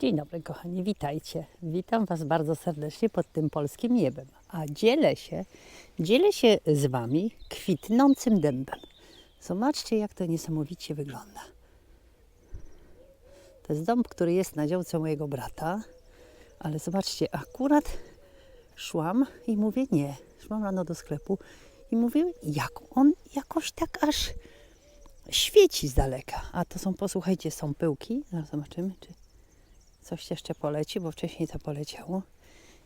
Dzień dobry, kochani, witajcie. Witam Was bardzo serdecznie pod tym polskim niebem. A dzielę się, dzielę się z Wami kwitnącym dębem. Zobaczcie, jak to niesamowicie wygląda. To jest dąb, który jest na działce mojego brata, ale zobaczcie, akurat szłam i mówię nie. Szłam rano do sklepu i mówię, jak on jakoś tak aż świeci z daleka. A to są, posłuchajcie, są pyłki. Zaraz zobaczymy, czy coś jeszcze poleci, bo wcześniej to poleciało.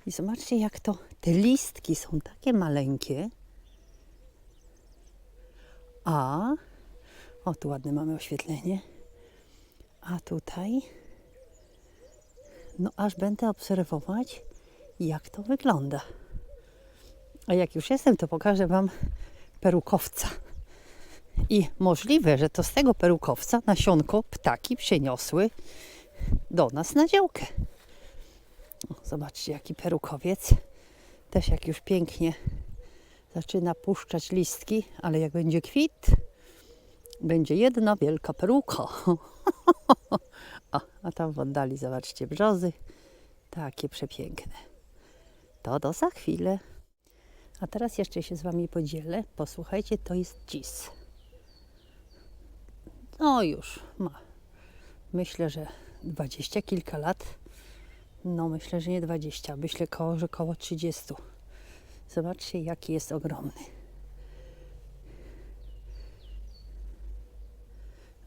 I zobaczcie, jak to te listki są takie maleńkie. A o, tu ładne mamy oświetlenie. A tutaj no aż będę obserwować, jak to wygląda. A jak już jestem, to pokażę Wam perukowca. I możliwe, że to z tego perukowca nasionko ptaki przeniosły do nas na działkę. Zobaczcie, jaki perukowiec. Też jak już pięknie zaczyna puszczać listki, ale jak będzie kwit, będzie jedna wielka peruka. a, a tam w oddali, zobaczcie, brzozy. Takie przepiękne. To do za chwilę. A teraz jeszcze się z Wami podzielę. Posłuchajcie, to jest cis. No już ma. Myślę, że dwadzieścia kilka lat. No myślę, że nie 20, myślę, koło, że koło 30. Zobaczcie, jaki jest ogromny.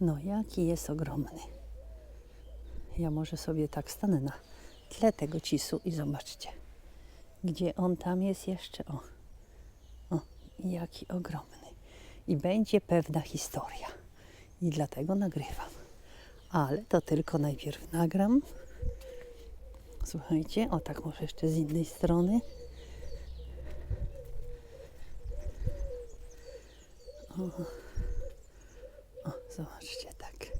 No, jaki jest ogromny. Ja może sobie tak stanę na tle tego cisu i zobaczcie, gdzie on tam jest jeszcze. O, o jaki ogromny. I będzie pewna historia. I dlatego nagrywam. Ale to tylko najpierw nagram. Słuchajcie, o tak może jeszcze z innej strony. O, o zobaczcie, tak.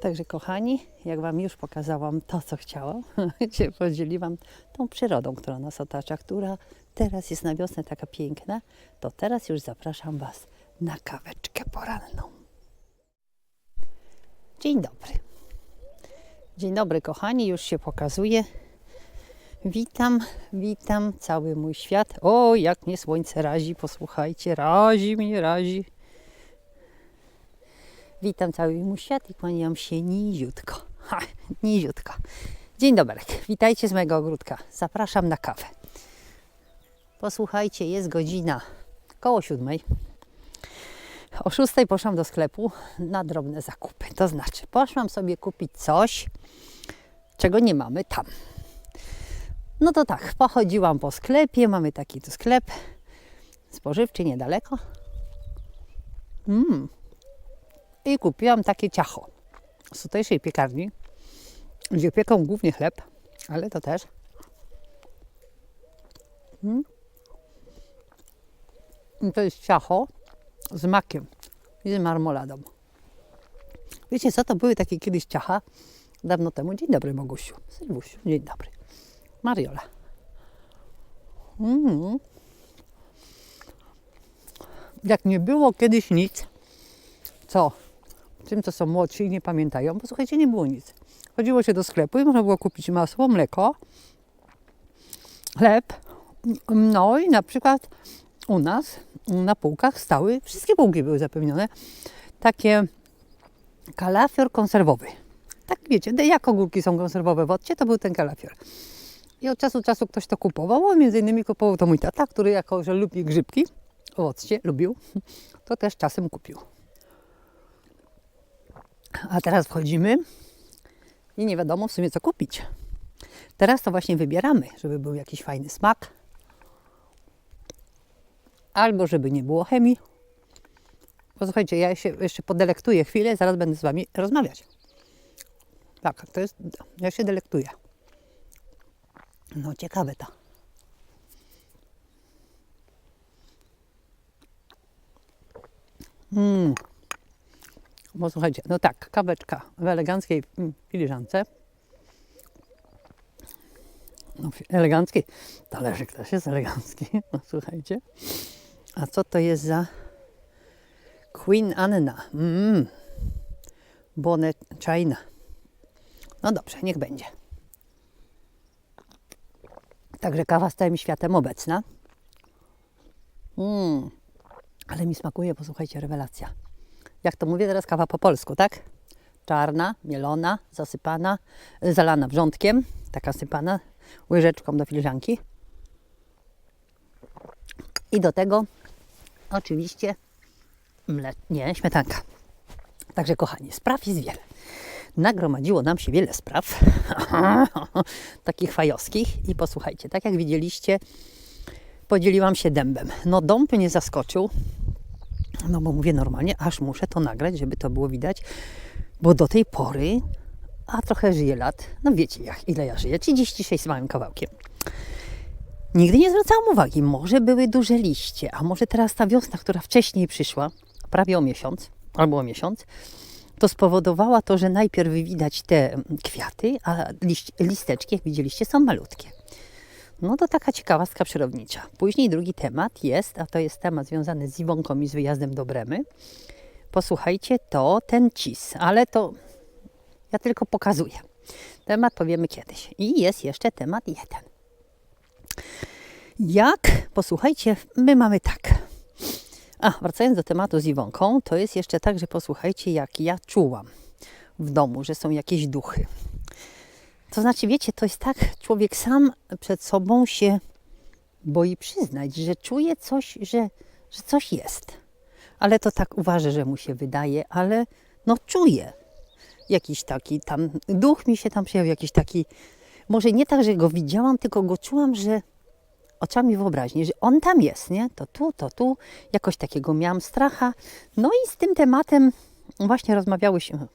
Także kochani, jak Wam już pokazałam to, co chciałam, się podzieliłam tą przyrodą, która nas otacza, która teraz jest na wiosnę taka piękna, to teraz już zapraszam Was na kaweczkę poranną. Dzień dobry. Dzień dobry, kochani, już się pokazuje. Witam, witam cały mój świat. O, jak mnie słońce razi, posłuchajcie, razi mnie, razi. Witam cały mój świat i kłaniam się niziutko. Ha, niziutko. Dzień dobry, witajcie z mojego ogródka. Zapraszam na kawę. Posłuchajcie, jest godzina koło siódmej. O szóstej poszłam do sklepu na drobne zakupy. To znaczy, poszłam sobie kupić coś, czego nie mamy tam. No to tak, pochodziłam po sklepie. Mamy taki tu sklep spożywczy niedaleko. Mm. I kupiłam takie ciacho z tutejszej piekarni, gdzie pieką głównie chleb, ale to też. Mm. I to jest ciacho z makiem i z marmoladą. Wiecie co, to były takie kiedyś ciacha dawno temu. Dzień dobry Mogusiu, Sylwusiu, dzień dobry. Mariola. Mm. Jak nie było kiedyś nic, co tym, co są młodsi i nie pamiętają, bo słuchajcie, nie było nic. Chodziło się do sklepu i można było kupić masło, mleko, chleb, no i na przykład u nas na półkach stały, wszystkie półki były zapełnione, takie kalafior konserwowy. Tak wiecie, jak ogórki są konserwowe w odcie, to był ten kalafior. I od czasu do czasu ktoś to kupował, a między innymi kupował to mój tata, który jako, że lubi grzybki, owocie, lubił, to też czasem kupił. A teraz wchodzimy i nie wiadomo w sumie co kupić. Teraz to właśnie wybieramy, żeby był jakiś fajny smak, albo żeby nie było chemii. Posłuchajcie, ja się jeszcze podelektuję chwilę, zaraz będę z Wami rozmawiać. Tak, to jest, ja się delektuję. No ciekawe to. Mm. Posłuchajcie, no tak, kaweczka w eleganckiej filiżance. No, elegancki. Talerzyk też jest elegancki. No, słuchajcie. A co to jest za Queen Anna? Mm. Bonnet China. No dobrze, niech będzie. Także kawa z całym światem obecna. Mm, ale mi smakuje, posłuchajcie, rewelacja. Jak to mówię teraz, kawa po polsku, tak? Czarna, mielona, zasypana, y, zalana wrzątkiem, taka sypana łyżeczką do filiżanki. I do tego oczywiście mle... nie, śmietanka. Także kochani, spraw jest wiele. Nagromadziło nam się wiele spraw, takich fajowskich. I posłuchajcie, tak jak widzieliście, podzieliłam się dębem. No dąb nie zaskoczył, no bo mówię normalnie, aż muszę to nagrać, żeby to było widać, bo do tej pory, a trochę żyję lat, no wiecie jak, ile ja żyję, 36 z małym kawałkiem. Nigdy nie zwracałam uwagi, może były duże liście, a może teraz ta wiosna, która wcześniej przyszła, prawie o miesiąc, albo o miesiąc, to spowodowała to, że najpierw widać te kwiaty, a liść, listeczki, jak widzieliście, są malutkie. No to taka ciekawostka przyrodnicza. Później drugi temat jest, a to jest temat związany z Iwonką i z wyjazdem do Bremy. Posłuchajcie, to ten cis, ale to ja tylko pokazuję. Temat powiemy kiedyś. I jest jeszcze temat jeden. Jak, posłuchajcie, my mamy tak. A, wracając do tematu z Iwonką, to jest jeszcze tak, że posłuchajcie, jak ja czułam w domu, że są jakieś duchy. To znaczy, wiecie, to jest tak, człowiek sam przed sobą się boi przyznać, że czuje coś, że, że coś jest. Ale to tak uważa, że mu się wydaje, ale no czuje. Jakiś taki tam, duch mi się tam przyjął, jakiś taki, może nie tak, że go widziałam, tylko go czułam, że oczami wyobraźni, że on tam jest, nie? To tu, to tu, jakoś takiego miałam stracha. No i z tym tematem właśnie rozmawiałyśmy,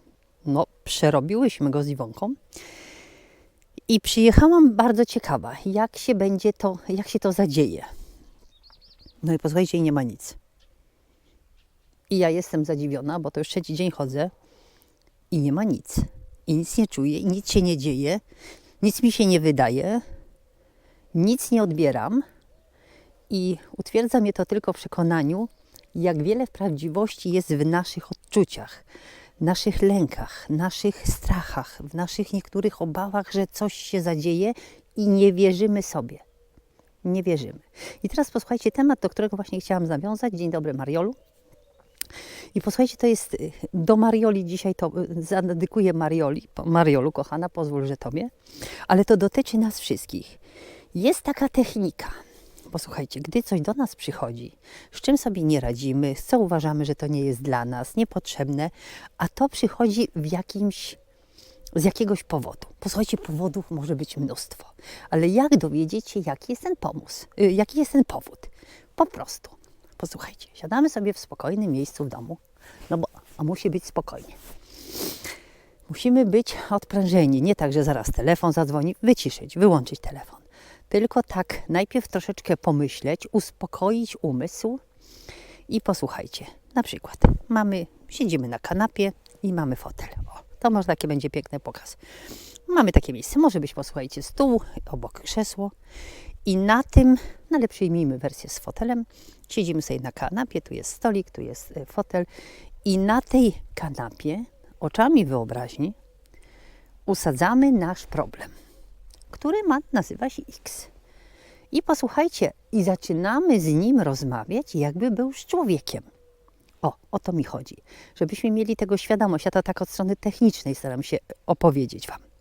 no przerobiłyśmy go z Iwonką. I przyjechałam bardzo ciekawa, jak się będzie to, jak się to zadzieje. No i posłuchajcie, nie ma nic. I ja jestem zadziwiona, bo to już trzeci dzień chodzę i nie ma nic. I nic nie czuję, i nic się nie dzieje, nic mi się nie wydaje, nic nie odbieram. I utwierdza mnie to tylko w przekonaniu, jak wiele prawdziwości jest w naszych odczuciach, naszych lękach, naszych strachach, w naszych niektórych obawach, że coś się zadzieje i nie wierzymy sobie. Nie wierzymy. I teraz posłuchajcie temat, do którego właśnie chciałam zawiązać. Dzień dobry, Mariolu. I posłuchajcie, to jest y, do Marioli dzisiaj to y, zadedykuję Marioli. Mariolu, kochana, pozwól, że tobie, ale to dotyczy nas wszystkich. Jest taka technika. Posłuchajcie, gdy coś do nas przychodzi, z czym sobie nie radzimy, co uważamy, że to nie jest dla nas, niepotrzebne, a to przychodzi w jakimś, z jakiegoś powodu. Posłuchajcie, powodów może być mnóstwo, ale jak dowiedzieć się, jaki jest ten pomysł, y, jaki jest ten powód? Po prostu, posłuchajcie, siadamy sobie w spokojnym miejscu w domu, no bo a musi być spokojnie. Musimy być odprężeni, nie tak, że zaraz telefon zadzwoni, wyciszyć, wyłączyć telefon. Tylko tak, najpierw troszeczkę pomyśleć, uspokoić umysł i posłuchajcie. Na przykład mamy, siedzimy na kanapie i mamy fotel. O, to może taki będzie piękny pokaz. Mamy takie miejsce, może być, posłuchajcie, stół, obok krzesło i na tym, no ale przyjmijmy wersję z fotelem, siedzimy sobie na kanapie, tu jest stolik, tu jest e, fotel i na tej kanapie, oczami wyobraźni, usadzamy nasz problem, który ma, nazywa się X. I posłuchajcie, i zaczynamy z nim rozmawiać, jakby był z człowiekiem. O, o to mi chodzi. Żebyśmy mieli tego świadomość. Ja to tak od strony technicznej staram się opowiedzieć Wam.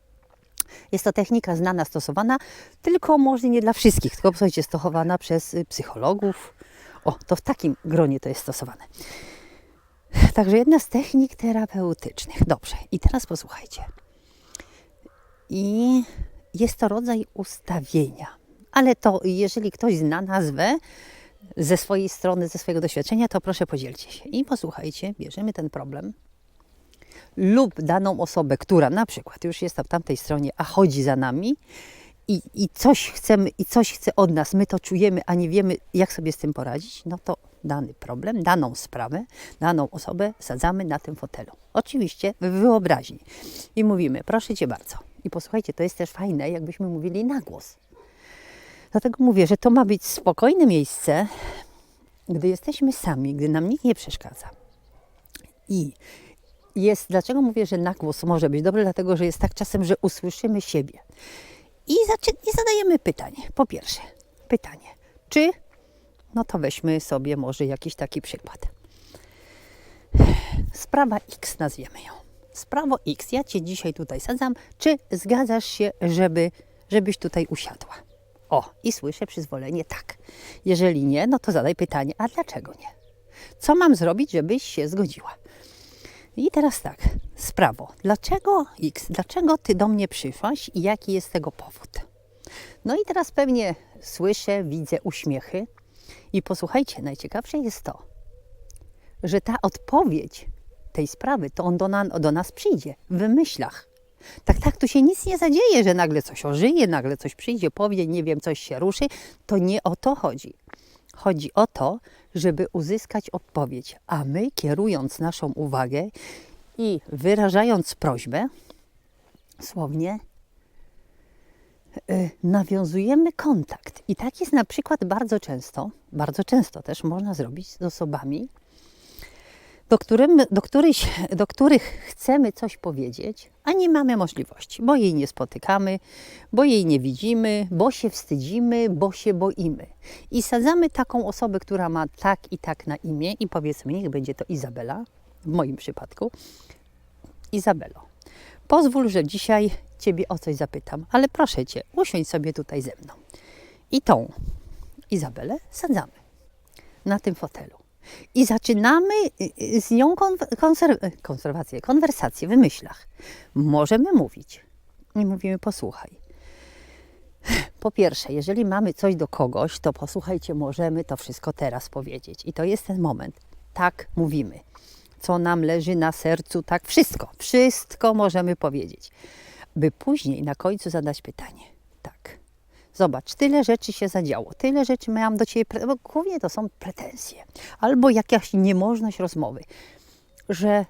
Jest to technika znana, stosowana, tylko może nie dla wszystkich, tylko słuchajcie, stosowana przez y, psychologów. O, to w takim gronie to jest stosowane. Także jedna z technik terapeutycznych. Dobrze, i teraz posłuchajcie. I jest to rodzaj ustawienia. Ale to, jeżeli ktoś zna nazwę ze swojej strony, ze swojego doświadczenia, to proszę podzielcie się. I posłuchajcie, bierzemy ten problem lub daną osobę, która na przykład już jest w tamtej stronie, a chodzi za nami i, i coś chcemy, i coś chce od nas, my to czujemy, a nie wiemy, jak sobie z tym poradzić, no to dany problem, daną sprawę, daną osobę sadzamy na tym fotelu. Oczywiście w wyobraźni. I mówimy, proszę Cię bardzo. I posłuchajcie, to jest też fajne, jakbyśmy mówili na głos. Dlatego mówię, że to ma być spokojne miejsce, gdy jesteśmy sami, gdy nam nikt nie przeszkadza. I jest, dlaczego mówię, że na głos może być dobry? Dlatego, że jest tak czasem, że usłyszymy siebie. I, I zadajemy pytanie. Po pierwsze, pytanie, czy, no to weźmy sobie może jakiś taki przykład. Sprawa X nazwiemy ją. Sprawo X, ja Cię dzisiaj tutaj sadzam. Czy zgadzasz się, żeby, żebyś tutaj usiadła? O, i słyszę przyzwolenie tak. Jeżeli nie, no to zadaj pytanie, a dlaczego nie? Co mam zrobić, żebyś się zgodziła? I teraz tak, sprawo, dlaczego X, dlaczego Ty do mnie przyszłaś i jaki jest tego powód? No i teraz pewnie słyszę, widzę uśmiechy i posłuchajcie, najciekawsze jest to, że ta odpowiedź tej sprawy, to on do, na, do nas przyjdzie w myślach. Tak, tak, tu się nic nie zadzieje, że nagle coś ożyje, nagle coś przyjdzie, powie, nie wiem, coś się ruszy. To nie o to chodzi. Chodzi o to, żeby uzyskać odpowiedź, a my kierując naszą uwagę i wyrażając prośbę, słownie, y, nawiązujemy kontakt. I tak jest na przykład bardzo często, bardzo często też można zrobić z osobami, do, którym, do, których, do których chcemy coś powiedzieć, a nie mamy możliwości, bo jej nie spotykamy, bo jej nie widzimy, bo się wstydzimy, bo się boimy. I sadzamy taką osobę, która ma tak i tak na imię, i powiedzmy, niech będzie to Izabela, w moim przypadku. Izabelo, pozwól, że dzisiaj Ciebie o coś zapytam, ale proszę Cię, usiądź sobie tutaj ze mną. I tą Izabelę sadzamy na tym fotelu. I zaczynamy y, y, z nią y, konserwację, konwersację w myślach. Możemy mówić. I mówimy, posłuchaj. Po pierwsze, jeżeli mamy coś do kogoś, to posłuchajcie, możemy to wszystko teraz powiedzieć. I to jest ten moment. Tak mówimy. Co nam leży na sercu, tak wszystko. Wszystko możemy powiedzieć. By później na końcu zadać pytanie. Tak. Zobacz, tyle rzeczy się zadziało, tyle rzeczy miałam do Ciebie, bo głównie to są pretensje, albo jakaś niemożność rozmowy, że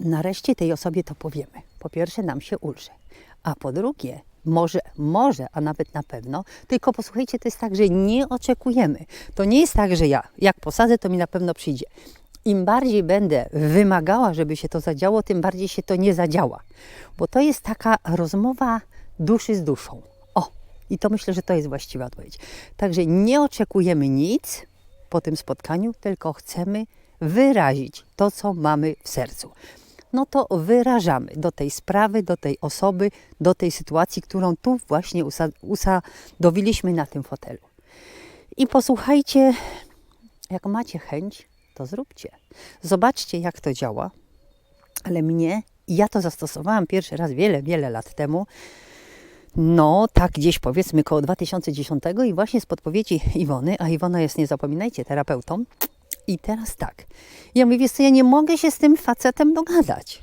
nareszcie tej osobie to powiemy. Po pierwsze, nam się ulży, a po drugie, może, może, a nawet na pewno, tylko posłuchajcie, to jest tak, że nie oczekujemy. To nie jest tak, że ja, jak posadzę, to mi na pewno przyjdzie. Im bardziej będę wymagała, żeby się to zadziało, tym bardziej się to nie zadziała. Bo to jest taka rozmowa duszy z duszą. I to myślę, że to jest właściwa odpowiedź. Także nie oczekujemy nic po tym spotkaniu, tylko chcemy wyrazić to, co mamy w sercu. No to wyrażamy do tej sprawy, do tej osoby, do tej sytuacji, którą tu właśnie usa- usadowiliśmy na tym fotelu. I posłuchajcie, jak macie chęć, to zróbcie. Zobaczcie, jak to działa. Ale mnie, ja to zastosowałam pierwszy raz wiele, wiele lat temu. No, tak gdzieś powiedzmy koło 2010 i właśnie z podpowiedzi Iwony, a Iwona jest, nie zapominajcie, terapeutą. I teraz tak. Ja mówię, wiesz co, ja nie mogę się z tym facetem dogadać.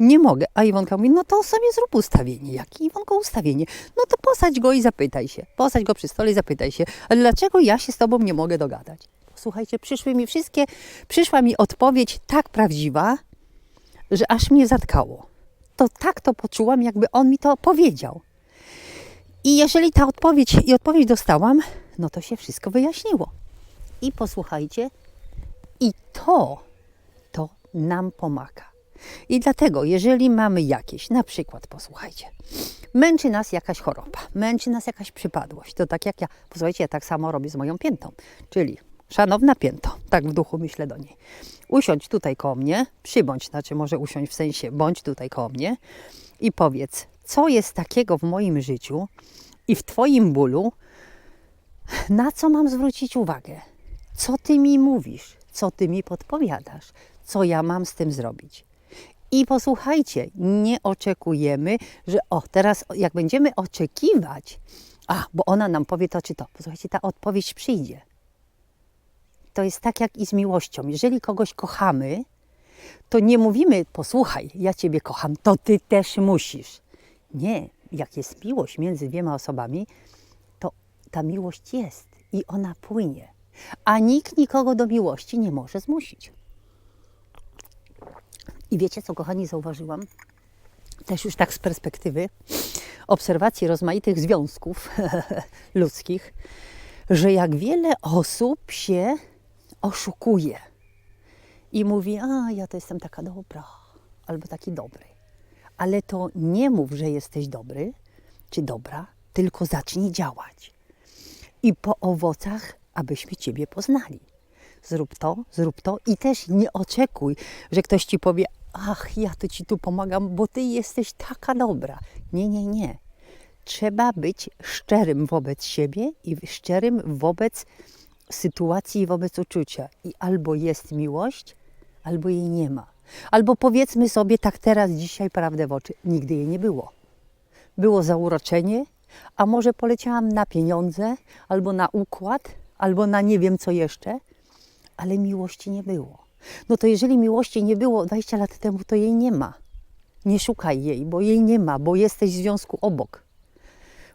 Nie mogę. A Iwonka mówi, no to sobie zrób ustawienie. Jakie Iwonko ustawienie? No to posadź go i zapytaj się. Posadź go przy stole i zapytaj się, ale dlaczego ja się z tobą nie mogę dogadać? Słuchajcie, przyszły mi wszystkie, przyszła mi odpowiedź tak prawdziwa, że aż mnie zatkało. To tak to poczułam, jakby on mi to powiedział. I jeżeli ta odpowiedź i odpowiedź dostałam, no to się wszystko wyjaśniło. I posłuchajcie, i to, to nam pomaga. I dlatego, jeżeli mamy jakieś, na przykład, posłuchajcie, męczy nas jakaś choroba, męczy nas jakaś przypadłość, to tak jak ja, posłuchajcie, ja tak samo robię z moją piętą, czyli szanowna pięto, tak w duchu myślę do niej, usiądź tutaj koło mnie, przybądź, znaczy może usiądź w sensie, bądź tutaj koło mnie i powiedz, co jest takiego w moim życiu i w Twoim bólu, na co mam zwrócić uwagę? Co Ty mi mówisz? Co Ty mi podpowiadasz? Co ja mam z tym zrobić? I posłuchajcie, nie oczekujemy, że o, teraz jak będziemy oczekiwać, a, bo ona nam powie to czy to, posłuchajcie, ta odpowiedź przyjdzie. To jest tak jak i z miłością. Jeżeli kogoś kochamy, to nie mówimy, posłuchaj, ja Ciebie kocham, to Ty też musisz. Nie, jak jest miłość między dwiema osobami, to ta miłość jest i ona płynie. A nikt nikogo do miłości nie może zmusić. I wiecie, co, kochani, zauważyłam? Też już tak z perspektywy obserwacji rozmaitych związków ludzkich, że jak wiele osób się oszukuje. i mówi, a ja to jestem taka dobra, albo taki dobry. Ale to nie mów, że jesteś dobry czy dobra, tylko zacznij działać. I po owocach, abyśmy Ciebie poznali. Zrób to, zrób to i też nie oczekuj, że ktoś Ci powie, ach, ja to Ci tu pomagam, bo Ty jesteś taka dobra. Nie, nie, nie. Trzeba być szczerym wobec siebie i szczerym wobec sytuacji i wobec uczucia. I albo jest miłość, albo jej nie ma. Albo powiedzmy sobie tak teraz, dzisiaj prawdę w oczy, nigdy jej nie było. Było zauroczenie, a może poleciałam na pieniądze, albo na układ, albo na nie wiem co jeszcze, ale miłości nie było. No to jeżeli miłości nie było 20 lat temu, to jej nie ma. Nie szukaj jej, bo jej nie ma, bo jesteś w związku obok.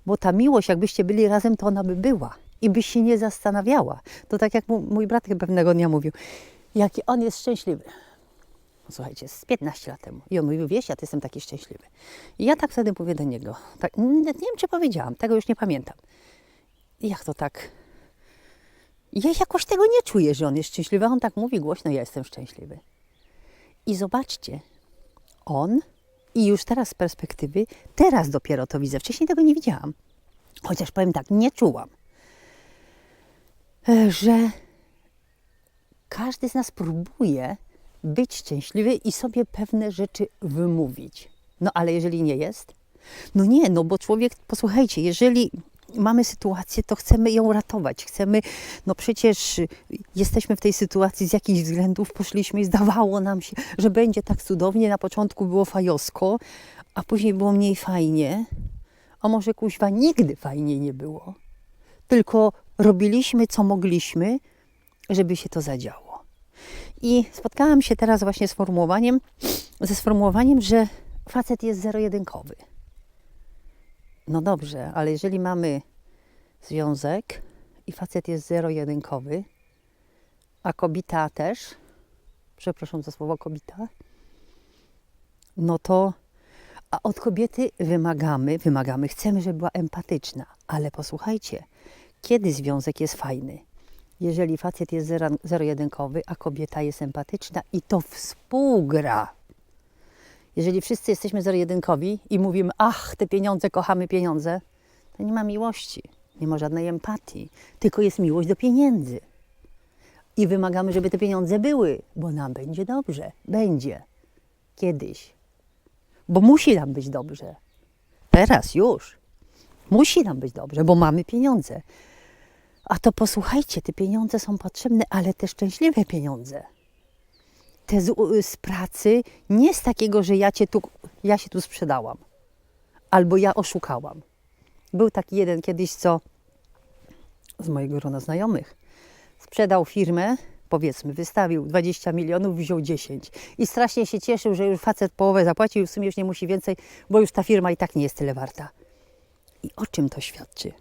Bo ta miłość, jakbyście byli razem, to ona by była i byś się nie zastanawiała. To tak jak mój brat pewnego dnia mówił, jaki on jest szczęśliwy. Słuchajcie, z 15 lat temu. I on mówił, wiesz, ja to jestem taki szczęśliwy. I ja tak wtedy mówię do niego, tak, nie, nie wiem, czy powiedziałam, tego już nie pamiętam. I jak to tak? Ja jakoś tego nie czuję, że on jest szczęśliwy. On tak mówi głośno, ja jestem szczęśliwy. I zobaczcie, on i już teraz z perspektywy, teraz dopiero to widzę. Wcześniej tego nie widziałam. Chociaż powiem tak, nie czułam, e, że każdy z nas próbuje być szczęśliwy i sobie pewne rzeczy wymówić. No ale jeżeli nie jest, no nie, no bo człowiek, posłuchajcie, jeżeli mamy sytuację, to chcemy ją ratować. Chcemy, no przecież jesteśmy w tej sytuacji z jakichś względów, poszliśmy i zdawało nam się, że będzie tak cudownie. Na początku było fajosko, a później było mniej fajnie. A może kuźwa nigdy fajnie nie było. Tylko robiliśmy, co mogliśmy, żeby się to zadziało. I spotkałam się teraz właśnie z formułowaniem, ze sformułowaniem, że facet jest zero-jedynkowy. No dobrze, ale jeżeli mamy związek i facet jest zero-jedynkowy, a kobieta też, przepraszam za słowo kobieta, no to a od kobiety wymagamy, wymagamy, chcemy, żeby była empatyczna, ale posłuchajcie, kiedy związek jest fajny? Jeżeli facet jest zero- zero-jedynkowy, a kobieta jest empatyczna i to współgra. Jeżeli wszyscy jesteśmy zero-jedynkowi i mówimy, ach, te pieniądze, kochamy pieniądze, to nie ma miłości, nie ma żadnej empatii, tylko jest miłość do pieniędzy. I wymagamy, żeby te pieniądze były, bo nam będzie dobrze. Będzie. Kiedyś. Bo musi nam być dobrze. Teraz już. Musi nam być dobrze, bo mamy pieniądze. A to posłuchajcie, te pieniądze są potrzebne, ale te szczęśliwe pieniądze te z, z pracy nie z takiego, że ja, cię tu, ja się tu sprzedałam albo ja oszukałam. Był taki jeden kiedyś, co z mojego grona znajomych sprzedał firmę, powiedzmy, wystawił 20 milionów, wziął 10 i strasznie się cieszył, że już facet połowę zapłacił, w sumie już nie musi więcej, bo już ta firma i tak nie jest tyle warta. I o czym to świadczy?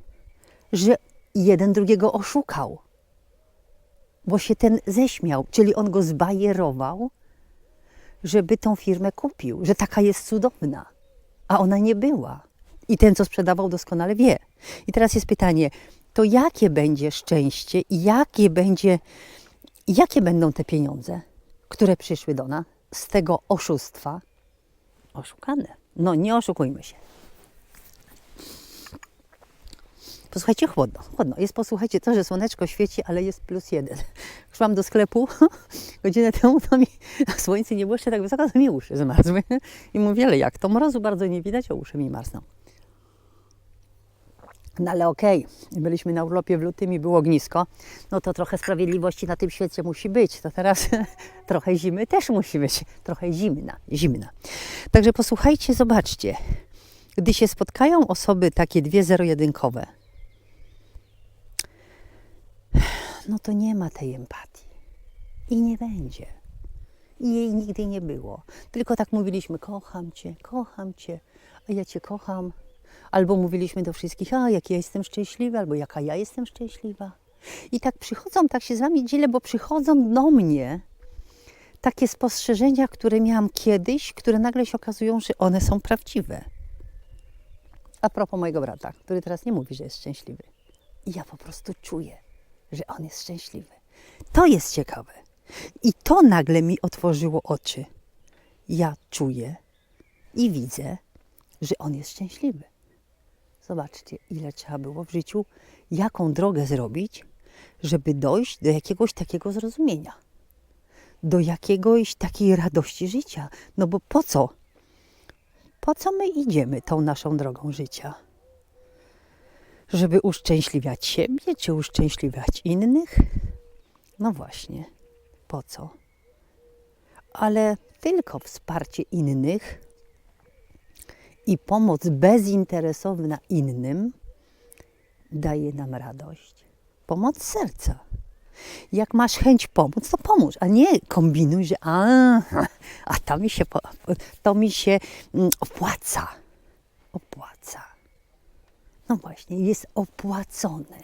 Że jeden drugiego oszukał bo się ten ześmiał, czyli on go zbajerował, żeby tą firmę kupił, że taka jest cudowna, a ona nie była. I ten, co sprzedawał, doskonale wie. I teraz jest pytanie, to jakie będzie szczęście i jakie, będzie, jakie będą te pieniądze, które przyszły do nas z tego oszustwa? Oszukane. No nie oszukujmy się. Posłuchajcie, chłodno, chłodno. Jest, posłuchajcie, to, że słoneczko świeci, ale jest plus jeden. Szłam do sklepu godzinę temu, to mi słońce nie było jeszcze tak wysoko, to mi uszy zmarzły. I mówię, ale jak to mrozu bardzo nie widać, a uszy mi marzną. No ale okej, byliśmy na urlopie w lutym i było ognisko, no to trochę sprawiedliwości na tym świecie musi być. To teraz trochę zimy też musi być, trochę zimna, zimna. Także posłuchajcie, zobaczcie. Gdy się spotkają osoby takie dwie zero-jedynkowe, no to nie ma tej empatii. I nie będzie. I jej nigdy nie było. Tylko tak mówiliśmy, kocham cię, kocham cię, a ja cię kocham. Albo mówiliśmy do wszystkich, a jak ja jestem szczęśliwa, albo jaka ja jestem szczęśliwa. I tak przychodzą, tak się z wami dzielę, bo przychodzą do mnie takie spostrzeżenia, które miałam kiedyś, które nagle się okazują, że one są prawdziwe. A propos mojego brata, który teraz nie mówi, że jest szczęśliwy. I ja po prostu czuję, że on jest szczęśliwy. To jest ciekawe. I to nagle mi otworzyło oczy. Ja czuję i widzę, że on jest szczęśliwy. Zobaczcie, ile trzeba było w życiu, jaką drogę zrobić, żeby dojść do jakiegoś takiego zrozumienia, do jakiegoś takiej radości życia. No bo po co? Po co my idziemy tą naszą drogą życia? Żeby uszczęśliwiać siebie, czy uszczęśliwiać innych? No właśnie, po co? Ale tylko wsparcie innych i pomoc bezinteresowna innym daje nam radość. Pomoc serca. Jak masz chęć pomóc, to pomóż, a nie kombinuj, że a, a to mi się, to mi się mm, opłaca. Opłaca. No właśnie, jest opłacone.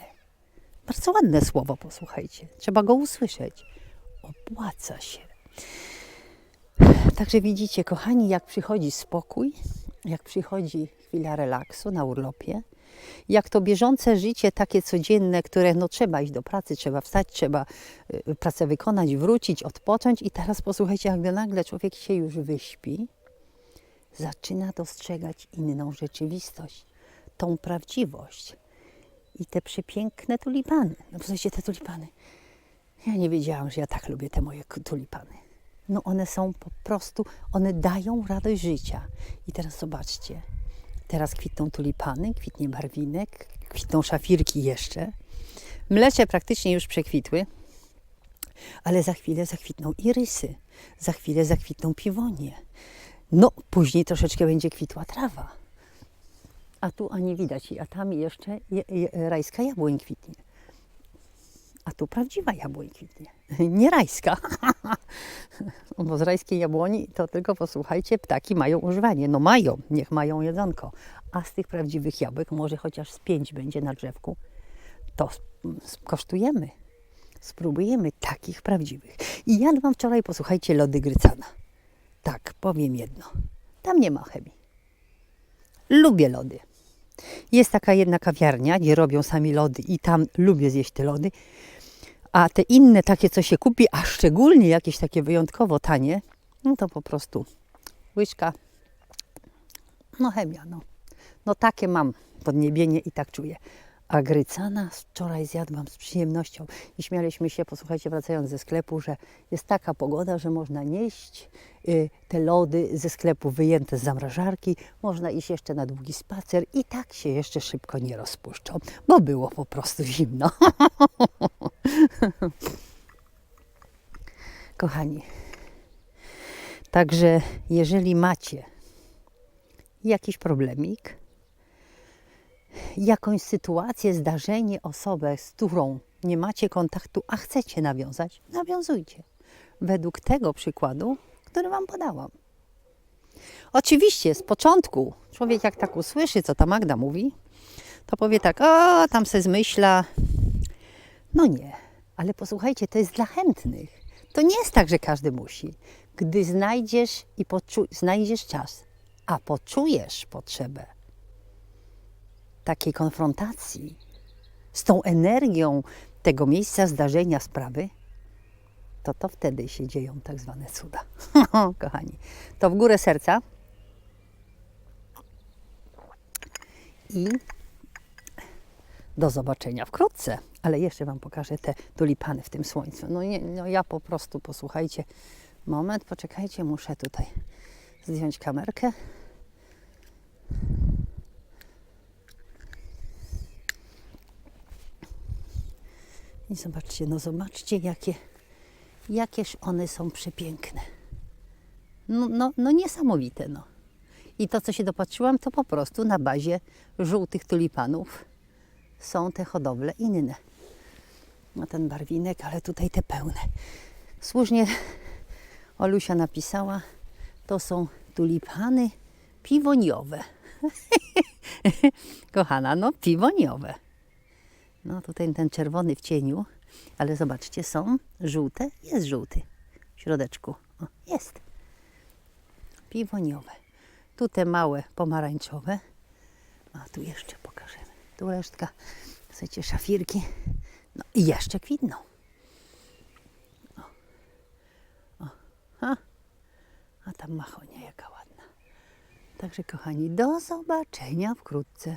Bardzo ładne słowo, posłuchajcie. Trzeba go usłyszeć. Opłaca się. Także widzicie, kochani, jak przychodzi spokój, jak przychodzi chwila relaksu na urlopie, jak to bieżące życie takie codzienne, które no trzeba iść do pracy, trzeba wstać, trzeba y, pracę wykonać, wrócić, odpocząć i teraz posłuchajcie, jak nagle człowiek się już wyśpi, zaczyna dostrzegać inną rzeczywistość, tą prawdziwość i te przepiękne tulipany. No posłuchajcie, te tulipany. Ja nie wiedziałam, że ja tak lubię te moje tulipany. No one są po prostu, one dają radość życia. I teraz zobaczcie, teraz kwitną tulipany, kwitnie barwinek, kwitną szafirki jeszcze. Mlecze praktycznie już przekwitły, ale za chwilę zakwitną irysy, za chwilę zakwitną piwonie. No, później troszeczkę będzie kwitła trawa. A tu ani widać, a tam jeszcze je, je, rajska jabłoń kwitnie. A tu prawdziwa jabłoń kwitnie. Nie rajska. Bo z rajskiej jabłoni to tylko posłuchajcie, ptaki mają używanie. No mają, niech mają jedzonko. A z tych prawdziwych jabłek, może chociaż z pięć będzie na drzewku, to kosztujemy. Spróbujemy takich prawdziwych. I jadłam wczoraj, posłuchajcie, lody grycana. Tak, powiem jedno. Tam nie ma chemii. Lubię lody. Jest taka jedna kawiarnia, gdzie robią sami lody i tam lubię zjeść te lody. A te inne takie, co się kupi, a szczególnie jakieś takie wyjątkowo tanie, no to po prostu łyżka, no chemia, no. No takie mam podniebienie i tak czuję. A grycana wczoraj zjadłam z przyjemnością i śmialiśmy się, posłuchajcie, wracając ze sklepu, że jest taka pogoda, że można nieść y, te lody ze sklepu wyjęte z zamrażarki, można iść jeszcze na długi spacer i tak się jeszcze szybko nie rozpuszczą, bo było po prostu zimno. Kochani, także jeżeli macie jakiś problemik, jakąś sytuację, zdarzenie, osobę, z którą nie macie kontaktu, a chcecie nawiązać, nawiązujcie. Według tego przykładu, który Wam podałam. Oczywiście z początku człowiek jak tak usłyszy, co ta Magda mówi, to powie tak, o, tam se zmyśla. No nie, ale posłuchajcie, to jest dla chętnych. To nie jest tak, że każdy musi. Gdy znajdziesz i znajdziesz czas, a poczujesz potrzebę, takiej konfrontacji z tą energią tego miejsca, zdarzenia, sprawy, to to wtedy się dzieją tak zwane cuda. Kochani, to w górę serca i do zobaczenia wkrótce. Ale jeszcze Wam pokażę te tulipany w tym słońcu. No, nie, no ja po prostu, posłuchajcie, moment, poczekajcie, muszę tutaj zdjąć kamerkę. I zobaczcie, no zobaczcie, jakie, jakież one są przepiękne. No, no, no niesamowite, no. I to, co się dopatrzyłam, to po prostu na bazie żółtych tulipanów są te hodowle inne. No ten barwinek, ale tutaj te pełne. Słusznie Olusia napisała, to są tulipany piwoniowe. Kochana, no piwoniowe. No tutaj ten czerwony w cieniu, ale zobaczcie, są żółte, jest żółty w środeczku. O, jest. Piwoniowe. Tu te małe pomarańczowe. A tu jeszcze pokażemy. Tu resztka. Słuchajcie, szafirki. No i jeszcze kwitną. O. A tam machonia jaka ładna. Także kochani, do zobaczenia wkrótce.